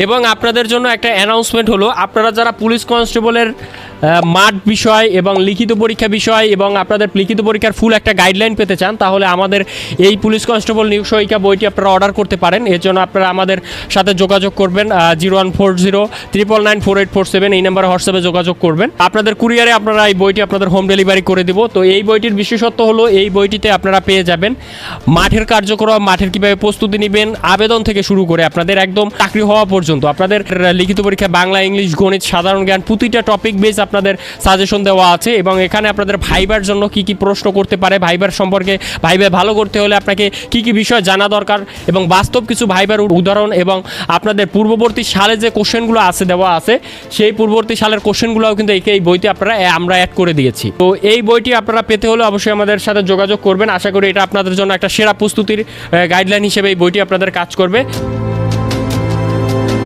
এবং আপনাদের জন্য একটা অ্যানাউন্সমেন্ট হলো আপনারা যারা পুলিশ কনস্টেবলের মাঠ বিষয় এবং লিখিত পরীক্ষা বিষয় এবং আপনাদের লিখিত পরীক্ষার ফুল একটা গাইডলাইন পেতে চান, তাহলে আমাদের এই পুলিশ কনস্টেবল নিয়োগ সহায়িকা বইটি আপনারা অর্ডার করতে পারেন। এর জন্য আপনারা আমাদের সাথে যোগাযোগ করবেন zero one four zero triple nine four eight four seven এই নাম্বারে হোয়াটসঅ্যাপে যোগাযোগ করবেন। আপনাদের কুরিয়ারে আপনারা এই বইটি আপনাদের হোম ডেলিভারি করে দিব। তো এই বইটির বিশেষত্ব হলো, এই বইটিতে আপনারা পেয়ে যাবেন মাঠের কার্যক্রম, মাঠের কীভাবে প্রস্তুতি নেবেন, আবেদন থেকে শুরু করে আপনাদের একদম চাকরি হওয়া পর্যন্ত। আপনাদের লিখিত পরীক্ষা বাংলা, ইংলিশ, গণিত, সাধারণ জ্ঞান, প্রতিটা টপিক বেস আপনাদের সাজেশন দেওয়া আছে এবং এখানে আপনাদের ভাইবার জন্য কি কি প্রশ্ন করতে পারে? ভাইবার সম্পর্কে ভাইবে ভালো করতে হলে আপনাকে কি কি বিষয় জানা দরকার? এবং বাস্তব কিছু ভাইবার উদাহরণ এবং আপনাদের পূর্ববর্তী সালে যে কোশ্চেনগুলো আছে দেওয়া আছে, সেই পূর্ববর্তী সালের কোশ্চেনগুলোও কিন্তু এই বইতে আপনারা আমরা অ্যাড করে দিয়েছি। তো এই বইটি আপনারা পেতে হলে অবশ্যই আমাদের সাথে যোগাযোগ করবেন। আশা করি এটা আপনাদের জন্য একটা সেরা প্রস্তুতির গাইডলাইন হিসেবে এই বইটি আপনাদের কাজ করবে।